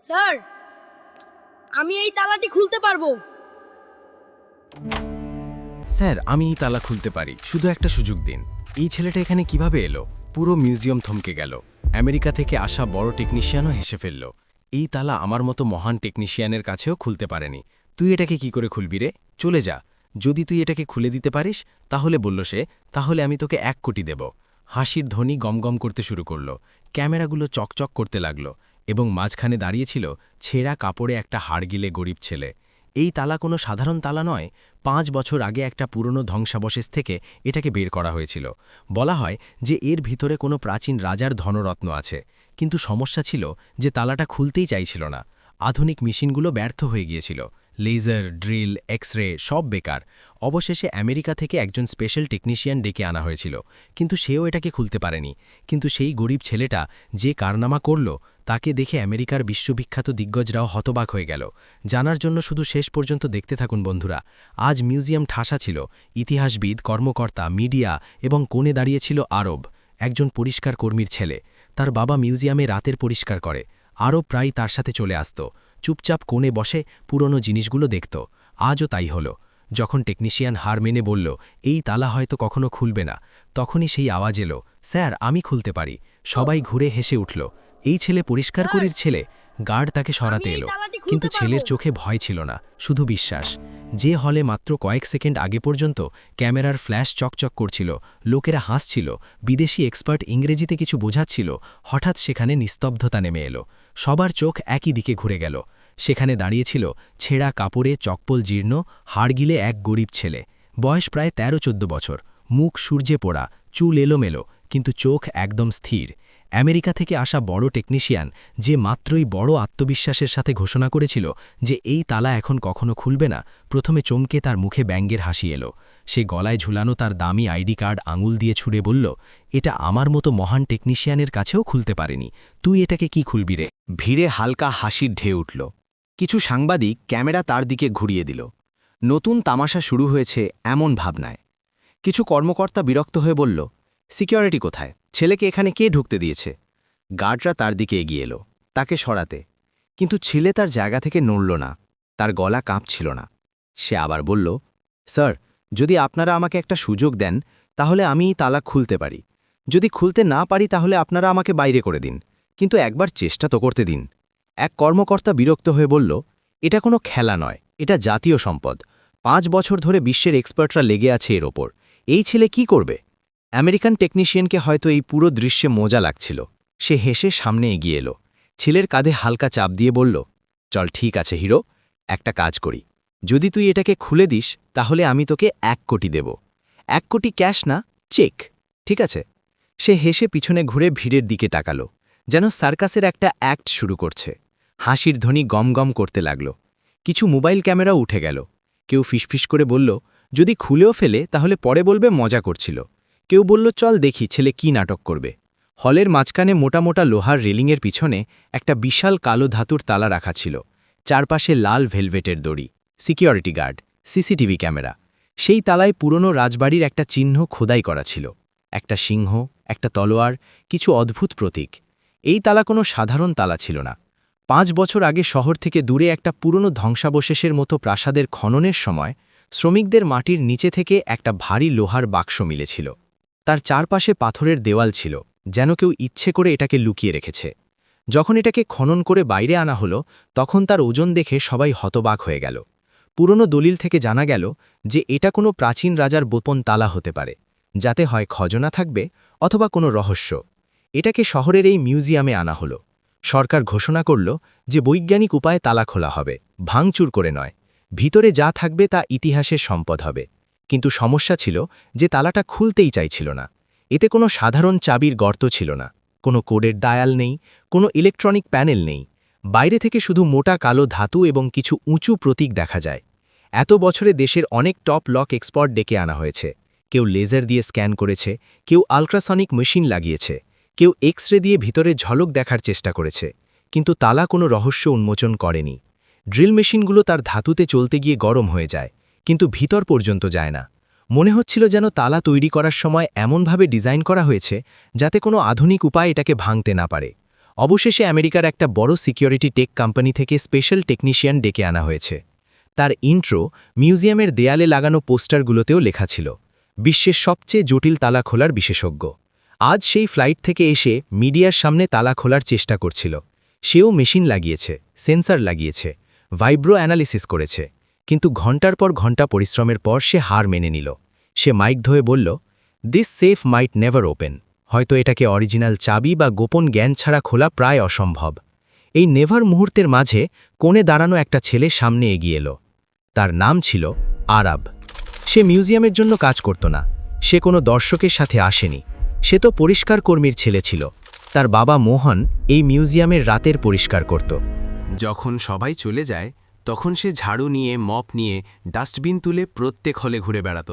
Sir, আমি এই তালাটি খুলতে পারব। স্যার, আমি এই তালা খুলতে পারি। শুধু একটা সুযোগ দিন। এই ছেলেটা এখানে কীভাবে এলো? পুরো মিউজিয়াম থমকে গেল। আমেরিকা থেকে আসা বড় টেকনিশিয়ানও হেসে ফেলল। এই তালা আমার মতো মহান টেকনিশিয়ানের কাছেও খুলতে পারেনি। তুই এটাকে কি করে খুলবি রে? চলে যা। যদি তুই এটাকে খুলে দিতে পারিস, তাহলে, বলল সে, তাহলে আমি তোকে এক কোটি দেব। হাসির ধ্বনি গমগম করতে শুরু করল। ক্যামেরাগুলো চকচক করতে লাগল। এবং মাঝখানে দাঁড়িয়েছিল ছেঁড়া কাপড়ে একটা হাড়গিলে গরিব ছেলে। এই তালা কোনো সাধারণ তালা নয়, পাঁচ বছর আগে একটা পুরনো ধ্বংসাবশেষ থেকে এটাকে বের করা হয়েছিল। বলা হয় যে এর ভিতরে কোনো প্রাচীন রাজার ধনরত্ন আছে, কিন্তু সমস্যা ছিল যে তালাটা খুলতেই চাইছিল না। আধুনিক মেশিনগুলো ব্যর্থ হয়ে গিয়েছিল। লেজার, ড্রিল এক্স রে সব বেকার। অবশেষে আমেরিকা থেকে একজন স্পেশাল টেকনিশিয়ান ডেকে আনা হয়েছিল, কিন্তু সেও এটাকে খুলতে পারেনি। কিন্তু সেই গরিব ছেলেটা যে কারনামা করল, তাকে দেখে আমেরিকার বিশ্ববিখ্যাত দিগ্গজরাও হতবাক হয়ে গেল। জানার জন্য শুধু শেষ পর্যন্ত দেখতে থাকুন বন্ধুরা। আজ মিউজিয়াম ঠাসা ছিল, ইতিহাসবিদ, কর্মকর্তা, মিডিয়া এবং কোণে দাঁড়িয়েছিল আরব, একজন পরিষ্কার কর্মীর ছেলে। তার বাবা মিউজিয়ামে রাতের পরিষ্কার করে আরও প্রায় তার সাথে চলে আসত। চুপচাপ কোণে বসে পুরনো জিনিসগুলো দেখত। আজও তাই হলো। যখন টেকনিশিয়ান হার মেনে বলল এই তালা হয়তো কখনো খুলবে না। তখনই সেই আওয়াজ এলো স্যার আমি খুলতে পারি। সবাই ঘুরে হেসে উঠল এই ছেলে পরিষ্কার করির ছেলে। গার্ড তাকে সরাতে এলো কিন্তু ছেলের চোখে ভয় ছিল না শুধু বিশ্বাস। যে হলে মাত্র কয়েক সেকেন্ড আগে পর্যন্ত ক্যামেরার ফ্ল্যাশ চকচক করছিল লোকেরা হাসছিল বিদেশি এক্সপার্ট ইংরেজিতে কিছু বোঝাচ্ছিল হঠাৎ সেখানে নিস্তব্ধতা নেমে এলো। সবার চোখ একই দিকে ঘুরে গেল। সেখানে দাঁড়িয়েছিল ছেঁড়া কাপড়ে চকপল জীর্ণ, হাড়গিলে এক গরিব ছেলে। বয়স প্রায় তেরো চোদ্দ বছর। মুখ সূর্যে পোড়া, চুল এলোমেলো, কিন্তু চোখ একদম স্থির। আমেরিকা থেকে আসা বড় টেকনিশিয়ান, যে মাত্রই বড় আত্মবিশ্বাসের সাথে ঘোষণা করেছিল যে এই তালা এখন কখনো খুলবে না, প্রথমে চমকে তার মুখে ব্যাঙ্গের হাসি এলো। সে গলায় ঝুলানো তার দামি আইডি কার্ড আঙুল দিয়ে ছুড়ে বলল, এটা আমার মতো মহান টেকনিশিয়ানের কাছেও খুলতে পারেনি। তুই এটাকে কি খুলবি রে? ভিড়ে হালকা হাসির ঢেউ উঠল। কিছু সাংবাদিক ক্যামেরা তার দিকে ঘুরিয়ে দিল। নতুন তামাশা শুরু হয়েছে এমন ভাবনায়। কিছু কর্মকর্তা বিরক্ত হয়ে বলল, সিকিউরিটি কোথায়? ছেলেকে এখানে কে ঢুকতে দিয়েছে? গার্ডরা তার দিকে এগিয়ে এলো, তাকে সরাতে। কিন্তু ছেলে তার জায়গা থেকে নড়ল না, তার গলা কাঁপছিল না। সে আবার বলল, স্যার যদি আপনারা আমাকে একটা সুযোগ দেন, তাহলে আমি তালা খুলতে পারি। যদি খুলতে না পারি, তাহলে আপনারা আমাকে বাইরে করে দিন। কিন্তু একবার চেষ্টা তো করতে দিন। এক কর্মকর্তা বিরক্ত হয়ে বলল, এটা কোনো খেলা নয়, এটা জাতীয় সম্পদ। পাঁচ বছর ধরে বিশ্বের এক্সপার্টরা লেগে আছে এর ওপর। এই ছেলে কি করবে? আমেরিকান টেকনিশিয়ানকে হয়তো এই পুরো দৃশ্যে মজা লাগছিল। সে হেসে সামনে এগিয়ে এলো। ছেলের কাঁধে হালকা চাপ দিয়ে বলল, চল ঠিক আছে হিরো, একটা কাজ করি। যদি তুই এটাকে খুলে দিস, তাহলে আমি তোকে এক কোটি দেব। এক কোটি ক্যাশ না, চেক, ঠিক আছে? সে হেসে পিছনে ঘুরে ভিড়ের দিকে তাকালো, যেন সার্কাসের একটা অ্যাক্ট শুরু করছে। হাসির ধ্বনি গমগম করতে লাগল। কিছু মোবাইল ক্যামেরাও উঠে গেল। কেউ ফিসফিস করে বলল, যদি খুলেও ফেলে, তাহলে পরে বলবে মজা করছিল। কেউ বলল, চল দেখি ছেলে কি নাটক করবে। হলের মাঝখানে মোটা মোটা লোহার রেলিংয়ের পিছনে একটা বিশাল কালো ধাতুর তালা রাখা ছিল, চারপাশে লাল ভেলভেটের দড়ি। Security guard, CCTV camera. সেই তালায় পুরনো রাজবাড়ির একটা চিহ্ন খোদাই করা ছিল। একটা সিংহ, একটা তলোয়ার, কিছু অদ্ভুত প্রতীক। এই তালা কোনো সাধারণ তালা ছিল না। পাঁচ বছর আগে শহর থেকে দূরে একটা পুরনো ধ্বংসাবশেষের মতো প্রাসাদের খননের সময় শ্রমিকদের মাটির নিচে থেকে একটা ভারী লোহার বাক্স মিলেছিল। তার চারপাশে পাথরের দেওয়াল ছিল, যেন কেউ ইচ্ছে করে এটাকে লুকিয়ে রেখেছে। যখন এটাকে খনন করে বাইরে আনা হলো, তখন তার ওজন দেখে সবাই হতবাক হয়ে গেল। পুরনো দলিল থেকে জানা গেল যে এটা কোনো প্রাচীন রাজার বোপন তালা হতে পারে, যাতে হয় খজনা থাকবে অথবা কোনো রহস্য। এটাকে শহরের এই মিউজিয়ামে আনা হলো। সরকার ঘোষণা করল যে বৈজ্ঞানিক উপায়ে তালা খোলা হবে, ভাঙচুর করে নয়। ভিতরে যা থাকবে তা ইতিহাসের সম্পদ হবে। কিন্তু সমস্যা ছিল যে তালাটা খুলতেই চাইছিল না। এতে কোনো সাধারণ চাবির গর্ত ছিল না। কোনো কোডের ডায়াল নেই, কোনো ইলেকট্রনিক প্যানেল নেই। বাইরে থেকে শুধু মোটা কালো ধাতু এবং কিছু উঁচু প্রতীক দেখা যায়। এত বছরে দেশের অনেক টপ লক এক্সপার্ট ডেকে আনা হয়েছে। কেউ লেজার দিয়ে স্ক্যান করেছে, কেউ আলট্রাসনিক মেশিন লাগিয়েছে, কেউ এক্স রে দিয়ে ভিতরে ঝলক দেখার চেষ্টা করেছে, কিন্তু তালা কোনো রহস্য উন্মোচন করেনি। ড্রিল মেশিনগুলো তার ধাতুতে চলতে গিয়ে গরম হয়ে যায়, কিন্তু ভিতর পর্যন্ত যায় না। মনে হচ্ছিল যেন তালা তৈরি করার সময় এমনভাবে ডিজাইন করা হয়েছে, যাতে কোনো আধুনিক উপায় এটাকে ভাঙতে না পারে। অবশেষে আমেরিকার একটা বড় সিকিউরিটি টেক কোম্পানি থেকে স্পেশাল টেকনিশিয়ান ডেকে আনা হয়েছে। তার ইন্ট্রো মিউজিয়ামের দেয়ালে লাগানো পোস্টারগুলোতেও লেখা ছিল। বিশ্বের সবচেয়ে জটিল তালা খোলার বিশেষজ্ঞ। আজ সেই ফ্লাইট থেকে এসে মিডিয়ার সামনে তালা খোলার চেষ্টা করছিল। সেও মেশিন লাগিয়েছে, সেন্সার লাগিয়েছে, ভাইব্রো অ্যানালিসিস করেছে। কিন্তু ঘণ্টার পর ঘণ্টা পরিশ্রমের পর সে হার মেনে নিল। সে মাইক ধয়ে বলল this safe might never open হয়তো এটাকে অরিজিনাল চাবি বা গোপন জ্ঞান ছাড়া খোলা প্রায় অসম্ভব। এই নেভার মুহূর্তের মাঝে কোণে দাঁড়ানো একটা ছেলে সামনে এগিয়ে এলো। তার নাম ছিল আরাব। সে মিউজিয়ামের জন্য কাজ করত না। সে কোনো দর্শকের সাথে আসেনি। সে তো পরিষ্কার কর্মীর ছেলে ছিল। তার বাবা মোহন এই মিউজিয়ামের রাতের পরিষ্কার করত। যখন সবাই চলে যায়, তখন সে ঝাড়ু নিয়ে, মপ নিয়ে, ডাস্টবিন তুলে প্রত্যেক হলে ঘুরে বেড়াত।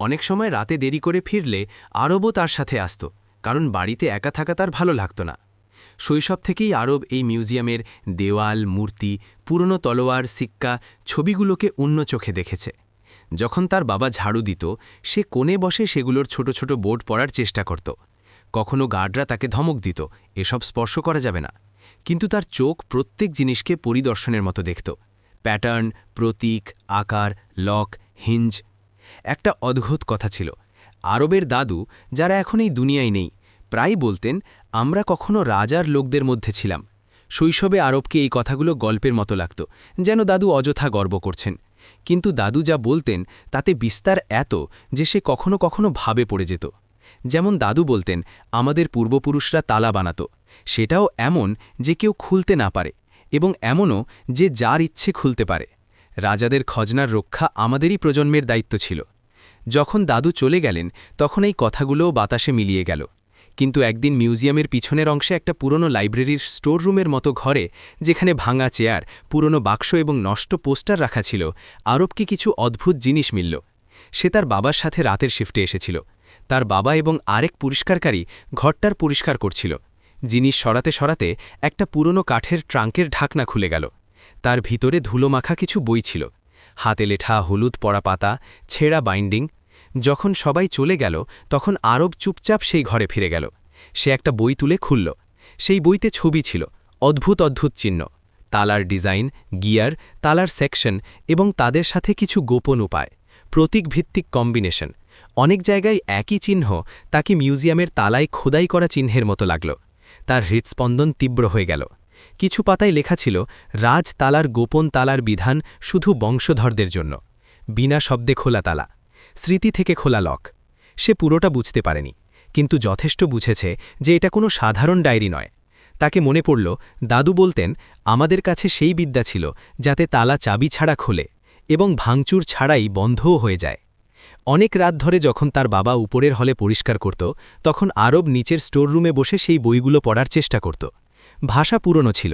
অনেক সময় রাতে দেরি করে ফিরলে আরবও তার সাথে আসত। কারণ বাড়িতে একা থাকা তার ভালো লাগত না। শৈশব থেকেই আরব এই মিউজিয়ামের দেওয়াল, মূর্তি, পুরনো তলোয়ার, সিক্কা ছবিগুলোকে অন্য চোখে দেখেছে। যখন তার বাবা ঝাড়ু দিত, সে কোণে বসে সেগুলোর ছোট ছোট বোর্ড পড়ার চেষ্টা করত। কখনো গার্ডরা তাকে ধমক দিত, এসব স্পর্শ করা যাবে না। কিন্তু তার চোখ প্রত্যেক জিনিসকে পরিদর্শনের মতো দেখত। প্যাটার্ন, প্রতীক, আকার, লক, হিঞ্জ। একটা অদ্ভুত কথা ছিল আরবের দাদু, যারা এখন এই দুনিয়ায় নেই প্রায় বলতেন, আমরা কখনো রাজার লোকদের মধ্যে ছিলাম। শৈশবে আরবকে এই কথাগুলো গল্পের মতো লাগত, যেন দাদু অযথা গর্ব করছেন। কিন্তু দাদু যা বলতেন, তাতে বিস্তার এত যে সে কখনো কখনো ভাবে পড়ে যেত। যেমন দাদু বলতেন, আমাদের পূর্বপুরুষরা তালা বানাত। সেটাও এমন যে কেউ খুলতে না পারে, এবং এমনও যে যার ইচ্ছে খুলতে পারে। রাজাদের খজনার রক্ষা আমাদেরই প্রজন্মের দায়িত্ব ছিল। যখন দাদু চলে গেলেন, তখন এই কথাগুলোও বাতাসে মিলিয়ে গেল। কিন্তু একদিন মিউজিয়ামের পিছনের অংশে একটা পুরনো লাইব্রেরির স্টোর রুমের মতো ঘরে, যেখানে ভাঙা চেয়ার, পুরনো বাক্স এবং নষ্ট পোস্টার রাখা ছিল, আরবকে কিছু অদ্ভুত জিনিস মিলল। সে তার বাবার সাথে রাতের শিফটে এসেছিল। তার বাবা এবং আরেক পরিষ্কারকারী ঘরটার পরিষ্কার করছিল। জিনিস সরাতে সরাতে একটা পুরনো কাঠের ট্রাঙ্কের ঢাকনা খুলে গেল। তার ভিতরে ধুলোমাখা কিছু বই ছিল। হাতে লেঠা হলুদ পড়া পাতা, ছেঁড়া বাইন্ডিং। যখন সবাই চলে গেল, তখন আরব চুপচাপ সেই ঘরে ফিরে গেল। সে একটা বই তুলে খুলল। সেই বইতে ছবি ছিল, অদ্ভুত অদ্ভুত চিহ্ন। তালার ডিজাইন, গিয়ার, তালার সেকশন এবং তাদের সাথে কিছু গোপন উপায়। প্রতীকভিত্তিক কম্বিনেশন। অনেক জায়গায় একই চিহ্ন, তাকে মিউজিয়ামের তালায় খোদাই করা চিহ্নের মতো লাগল। তার হৃৎস্পন্দন তীব্র হয়ে গেল। কিছু পাতায় লেখা ছিল, রাজ তালার গোপন তালার বিধান শুধু বংশধরদের জন্য। বিনা শব্দে খোলা তালা। স্মৃতি থেকে খোলা লক। সে পুরোটা বুঝতে পারেনি, কিন্তু যথেষ্ট বুঝেছে যে এটা কোনো সাধারণ ডায়েরি নয়। তাকে মনে পড়ল, দাদু বলতেন, আমাদের কাছে সেই বিদ্যা ছিল, যাতে তালা চাবি ছাড়া খোলে এবং ভাঙচুর ছাড়াই বন্ধও হয়ে যায়। অনেক রাত ধরে যখন তার বাবা উপরের হলে পরিষ্কার করত, তখন আরব নিচের স্টোররুমে বসে সেই বইগুলো পড়ার চেষ্টা করত। ভাষা পুরনো ছিল,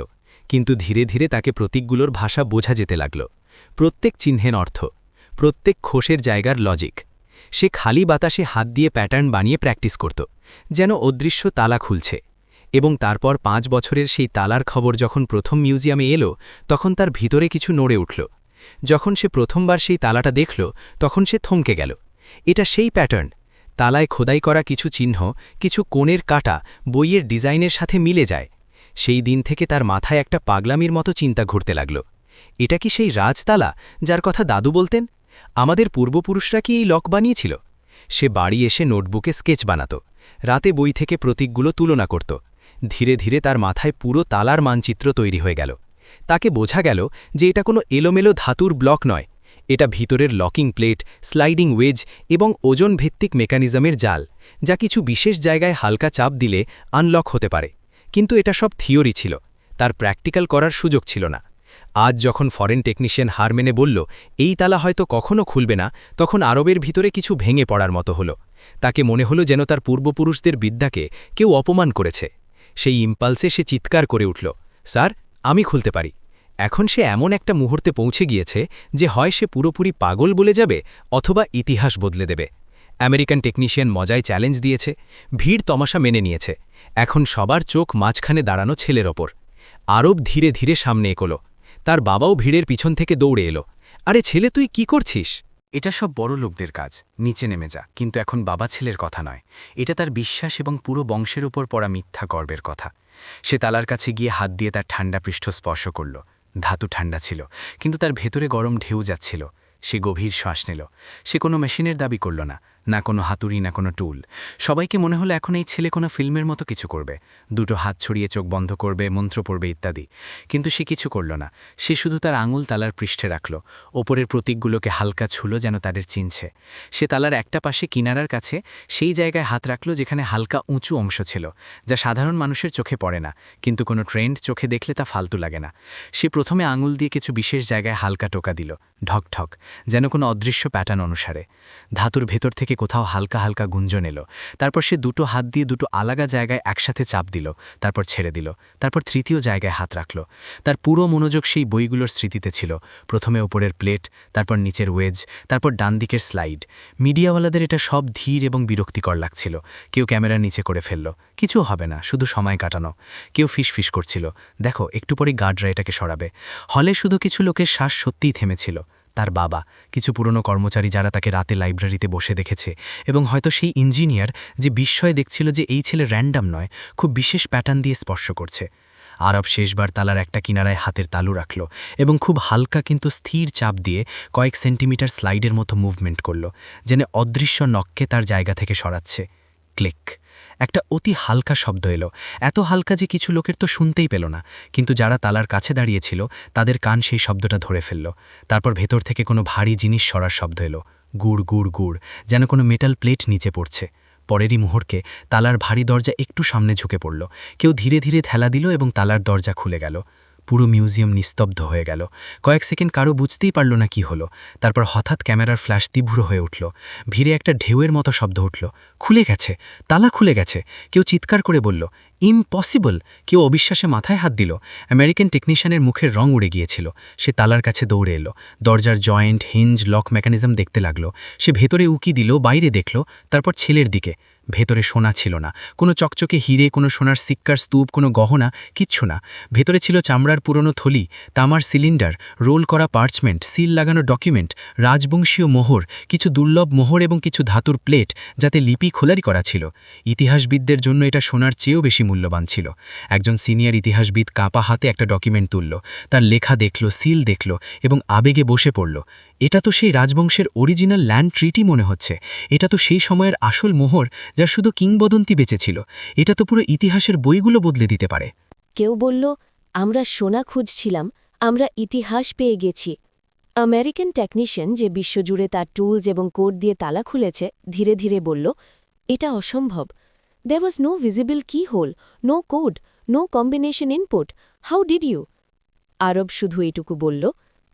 কিন্তু ধীরে ধীরে তাকে প্রতীকগুলোর ভাষা বোঝা যেতে লাগল। প্রত্যেক চিহ্নের অর্থ, প্রত্যেক খোসের জায়গার লজিক সে খালি বাতাসে হাত দিয়ে প্যাটার্ন বানিয়ে প্র্যাকটিস করত, যেন অদৃশ্য তালা খুলছে। এবং তারপর পাঁচ বছরের সেই তালার খবর যখন প্রথম মিউজিয়ামে এলো, তখন তার ভিতরে কিছু নড়ে উঠল। যখন সে প্রথমবার সেই তালাটা দেখল, তখন সে থমকে গেল। এটা সেই প্যাটার্ন তালায় খোদাই করা কিছু চিহ্ন, কিছু কোণের কাটা বইয়ের ডিজাইনের সাথে মিলে যায়। সেই দিন থেকে তার মাথায় একটা পাগলামির মতো চিন্তা ঘুরতে লাগল। এটা কি সেই রাজতালা যার কথা দাদু বলতেন? আমাদের পূর্বপুরুষরা কি এই লক বানিয়েছিল? সে বাড়ি এসে নোটবুকে স্কেচ বানাত। রাতে বই থেকে প্রতীকগুলো তুলনা করত। ধীরে ধীরে তার মাথায় পুরো তালার মানচিত্র তৈরি হয়ে গেল। তাকে বোঝা গেল যে এটা কোনো এলোমেলো ধাতুর ব্লক নয়। এটা ভিতরের লকিং প্লেট, স্লাইডিং ওয়েজ এবং ওজন ভিত্তিক মেকানিজমের জাল, যা কিছু বিশেষ জায়গায় হালকা চাপ দিলে আনলক হতে পারে। কিন্তু এটা সব থিওরি ছিল, তার প্র্যাকটিক্যাল করার সুযোগ ছিল না। আজ যখন ফরেন টেকনিশিয়ান হার মেনে বলল, এই তালা হয়তো কখনো খুলবে না তখন আরবের ভিতরে কিছু ভেঙে পড়ার মতো হলো। তাকে মনে হলো যেন তার পূর্বপুরুষদের বিদ্যাকে কেউ অপমান করেছে। সেই ইম্পালসে সে চিৎকার করে উঠল, স্যার, আমি খুলতে পারি। এখন সে এমন একটা মুহূর্তে পৌঁছে গিয়েছে যে হয় সে পুরোপুরি পাগল বলে যাবে অথবা ইতিহাস বদলে দেবে। আমেরিকান টেকনিশিয়ান মজায় চ্যালেঞ্জ দিয়েছে, ভিড় তমাশা মেনে নিয়েছে। এখন সবার চোখ মাঝখানে দাঁড়ানো ছেলের ওপর। আরব ধীরে ধীরে সামনে এগোলো। তার বাবাও ভিড়ের পিছন থেকে দৌড়ে এলো। আরে ছেলে, তুই কি করছিস? এটা সব বড় লোকদের কাজ, নিচে নেমে যা। কিন্তু এখন বাবা ছেলের কথা নয়। এটা তার বিশ্বাস এবং পুরো বংশের উপর পড়া মিথ্যা গর্বের কথা। সে তালার কাছে গিয়ে হাত দিয়ে তার ঠান্ডা পৃষ্ঠ স্পর্শ করল। ধাতু ঠান্ডা ছিল, কিন্তু তার ভেতরে গরম ঢেউ যাচ্ছিল। সে গভীর শ্বাস নিল। সে কোনো মেশিনের দাবি করল না। না কোনো হাতুড়ি, না কোনো টুল। সবাইকে মনে হলো এখন এই ছেলে কোনো ফিল্মের মতো কিছু করবে। দুটো হাত ছড়িয়ে চোখ বন্ধ করবে, মন্ত্র পড়বে ইত্যাদি। কিন্তু সে কিছু করল না। সে শুধু তার আঙুল তালার পৃষ্ঠে রাখল। ওপরের প্রতীকগুলোকে হালকা ছুলো যেন তাদের চিনছে। সে তালার একটা পাশে কিনারার কাছে সেই জায়গায় হাত রাখল যেখানে হালকা উঁচু অংশ ছিল, যা সাধারণ মানুষের চোখে পড়ে না। কিন্তু কোনো ট্রেন্ড চোখে দেখলে তা ফালতু লাগে না। সে প্রথমে আঙুল দিয়ে কিছু বিশেষ জায়গায় হালকা টোকা দিল, ঢক ঢক, যেন কোনো অদৃশ্য প্যাটার্ন অনুসারে। ধাতুর ভেতর থেকে কোথাও হালকা হালকা গুঞ্জন এলো। তারপর সে দুটো হাত দিয়ে দুটো আলাদা জায়গায় একসাথে চাপ দিল, তারপর ছেড়ে দিল, তারপর তৃতীয় জায়গায় হাত রাখল। তার পুরো মনোযোগ সেই বইগুলোর স্মৃতিতে ছিল। প্রথমে ওপরের প্লেট, তারপর নিচের ওয়েজ, তারপর ডান দিকের স্লাইড। মিডিয়াওয়ালাদের এটা সব ধীর এবং বিরক্তিকর লাগছিল। কেউ ক্যামেরা নিচে করে ফেলল, কিছু হবে না, শুধু সময় কাটানো। কেউ ফিসফিস করছিল, দেখো, একটু পরে গার্ডরা এটাকে সরাবে। হলে শুধু কিছু লোকের শ্বাস সত্যিই থেমেছিল। তার বাবা, কিছু পুরনো কর্মচারী যারা তাকে রাতে লাইব্রেরিতে বসে দেখেছে এবং হয়তো সেই ইঞ্জিনিয়ার যে বিস্ময়ে দেখছিল যে এই ছেলে র্যান্ডাম নয়, খুব বিশেষ প্যাটার্ন দিয়ে স্পর্শ করছে। আরব শেষবার তালার একটা কিনারায় হাতের তালু রাখল এবং খুব হালকা কিন্তু স্থির চাপ দিয়ে কয়েক সেন্টিমিটার স্লাইডের মতো মুভমেন্ট করল, যেন অদৃশ্য নখকে তার জায়গা থেকে সরাচ্ছে। ক্লিক। একটা অতি হালকা শব্দ এলো। এত হালকা যে কিছু লোকের তো শুনতেই পেল না। কিন্তু যারা তালার কাছে দাঁড়িয়েছিল, তাদের কান সেই শব্দটা ধরে ফেলল। তারপর ভেতর থেকে কোনো ভারী জিনিস সরার শব্দ এলো। গুড় গুড় গুড়, যেন কোনো মেটাল প্লেট নিচে পড়ছে। পরেরই মুহূর্তে তালার ভারী দরজা একটু সামনে ঝুঁকে পড়ল। কেউ ধীরে ধীরে ঠেলা দিল এবং তালার দরজা খুলে গেল। পুরো মিউজিয়াম নিস্তব্ধ হয়ে গেল। কয়েক সেকেন্ড কারও বুঝতেই পারল না কি হলো। তারপর হঠাৎ ক্যামেরার ফ্ল্যাশ তীব্র হয়ে উঠল। ভিড়ে একটা ঢেউয়ের মতো শব্দ উঠল। খুলে গেছে। তালা খুলে গেছে। কেউ চিৎকার করে বলল, ইম্পসিবল! কেউ অবিশ্বাসে মাথায় হাত দিল। আমেরিকান টেকনিশিয়ানের মুখের রং উড়ে গিয়েছিল। সে তালার কাছে দৌড়ে এলো। দরজার জয়েন্ট, হিঞ্জ, লক মেকানিজম দেখতে লাগল। সে ভেতরে উকি দিল, বাইরে দেখল, তারপর ছেলের দিকে। ভেতরে সোনা ছিল না। কোনো চকচকে হিরে, কোনো সোনার সিক্কার স্তূপ, কোনো গহনা, কিচ্ছু না। ভেতরে ছিল চামড়ার পুরনো থলি, তামার সিলিন্ডার, রোল করা পার্চমেন্ট, সিল লাগানো ডকুমেন্ট, রাজবংশীয় মোহর, কিছু দুর্লভ মোহর এবং কিছু ধাতুর প্লেট, যাতে লিপি খোলারি করা ছিল। ইতিহাসবিদদের জন্য এটা সোনার চেয়েও বেশি মূল্যবান ছিল। একজন সিনিয়র ইতিহাসবিদ কাঁপা হাতে একটা ডকুমেন্ট তুলল। তার লেখা দেখল, সিল দেখল এবং আবেগে বসে পড়ল। এটা তো সেই রাজবংশের অরিজিনাল ল্যান্ড ট্রিটি মনে হচ্ছে। এটা তো সেই সময়ের আসল মোহর যা শুধু কিংবদন্তি বেঁচেছিল। এটা তো পুরো ইতিহাসের বইগুলো বদলে দিতে পারে। কেউ বলল, আমরা সোনা খুঁজছিলাম, আমরা ইতিহাস পেয়ে গেছি। আমেরিকান টেকনিশিয়ান যে বিশ্বজুড়ে তার টুলস এবং কোড দিয়ে তালা খুলেছে, ধীরে ধীরে বলল, এটা অসম্ভব। There was no visible key hole no code no combination input how did you আরব শুধু এটুকু বলল,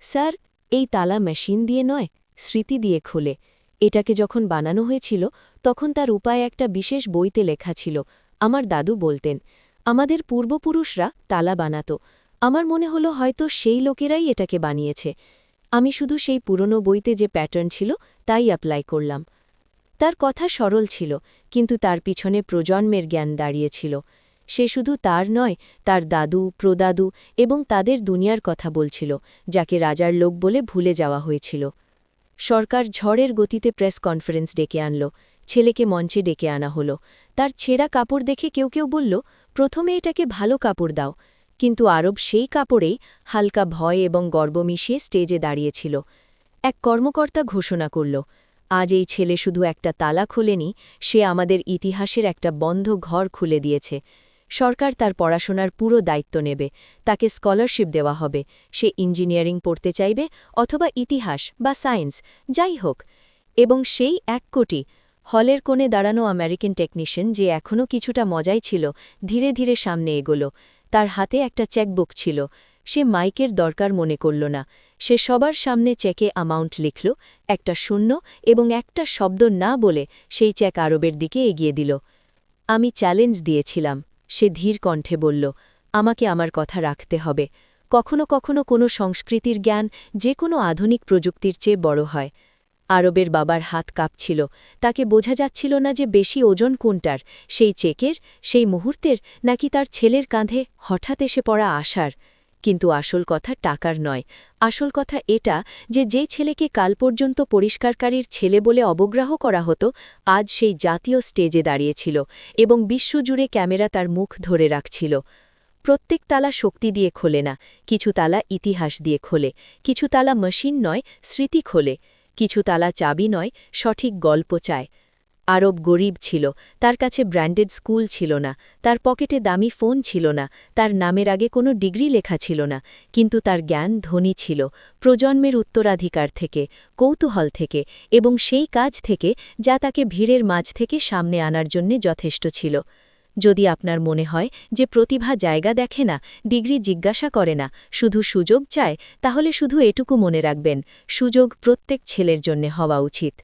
স্যার এই তালা মেশিন দিয়ে নয়, স্মৃতি দিয়ে খোলে। এটাকে যখন বানানো হয়েছিল, তখন তার উপায় একটা বিশেষ বইতে লেখা ছিল। আমার দাদু বলতেন, আমাদের পূর্বপুরুষরা তালা বানাত। আমার মনে হলো হয়তো সেই লোকেরাই এটাকে বানিয়েছে। আমি শুধু সেই পুরনো বইতে যে প্যাটার্ন ছিল, তাই অ্যাপ্লাই করলাম। তার কথা সরল ছিল, কিন্তু তার পিছনে প্রজন্মের জ্ঞান দাঁড়িয়েছিল। সে শুধু তার নয়, তার দাদু, প্রদাদু এবং তাদের দুনিয়ার কথা বলছিল, যাকে রাজার লোক বলে ভুলে যাওয়া হয়েছিল। সরকার ঝড়ের গতিতে প্রেস কনফারেন্স ডেকে আনল, ছেলেকে মঞ্চে ডেকে আনা হলো। তার ছেঁড়া কাপড় দেখে কেউ কেউ বলল, প্রথমে এটাকে ভালো কাপড় দাও। কিন্তু আরব সেই কাপড়েই হালকা ভয় এবং গর্ব মিশিয়ে স্টেজে দাঁড়িয়েছিল। এক কর্মকর্তা ঘোষণা করল, আজ এই ছেলে শুধু একটা তালা খোলেনি, সে আমাদের ইতিহাসের একটা বন্ধ ঘর খুলে দিয়েছে। সরকার তার পড়াশোনার পুরো দায়িত্ব নেবে। তাকে স্কলারশিপ দেওয়া হবে। সে ইঞ্জিনিয়ারিং পড়তে চাইবে অথবা ইতিহাস বা সায়েন্স, যাই হোক। এবং সেই এক কোটি হলের কোণে দাঁড়ানো আমেরিকান টেকনিশিয়ান যে এখনও কিছুটা মজাই ছিল, ধীরে ধীরে সামনে এগোল। তার হাতে একটা চেকবুক ছিল। সে মাইকের দরকার মনে করল না। সে সবার সামনে চেকে অ্যামাউন্ট লিখল, একটা শূন্য এবং একটা শব্দ না বলে সেই চেক আরবের দিকে এগিয়ে দিল। আমি চ্যালেঞ্জ দিয়েছিলাম। সে ধীর কণ্ঠে বলল, আমাকে আমার কথা রাখতে হবে। কখনো কখনো কোনো সংস্কৃতির জ্ঞান যে কোনো আধুনিক প্রযুক্তির চেয়ে বড় হয়। আরবের বাবার হাত কাঁপছিল। তাকে বোঝা যাচ্ছিল না যে বেশি ওজন কোনটার, সেই চেকের, সেই মুহূর্তের, নাকি তার ছেলের কাঁধে হঠাৎ এসে পড়া আশার। কিন্তু আসল কথা টাকার নয়। আসল কথা এটা যে যে ছেলেকে কাল পর্যন্ত পরিষ্কারকারীর ছেলে বলে অবগ্রাহ করা হতো, আজ সেই জাতীয় স্টেজে দাঁড়িয়েছিল এবং বিশ্বজুড়ে ক্যামেরা তার মুখ ধরে রাখছিল। প্রত্যেক তালা শক্তি দিয়ে খোলে না, কিছু তালা ইতিহাস দিয়ে খোলে, কিছু তালা মেশিন নয়, স্মৃতি খোলে, কিছু তালা চাবি নয়, সঠিক গল্প চায়। আরব গরিব ছিল, তার কাছে ব্র্যান্ডেড স্কুল ছিল না, তার পকেটে দামি ফোন ছিল না, তার নামের আগে কোনো ডিগ্রি লেখা ছিল না, কিন্তু তার জ্ঞান ধনী ছিল, প্রজন্মের উত্তরাধিকার থেকে, কৌতূহল থেকে এবং সেই কাজ থেকে যা তাকে ভিড়ের মাঝ থেকে সামনে আনার জন্যে যথেষ্ট ছিল। যদি আপনার মনে হয় যে প্রতিভা জায়গা দেখে না, ডিগ্রি জিজ্ঞাসা করে না, শুধু সুযোগ চায়, তাহলে শুধু এটুকু মনে রাখবেন, সুযোগ প্রত্যেক ছেলের জন্যে হওয়া উচিত।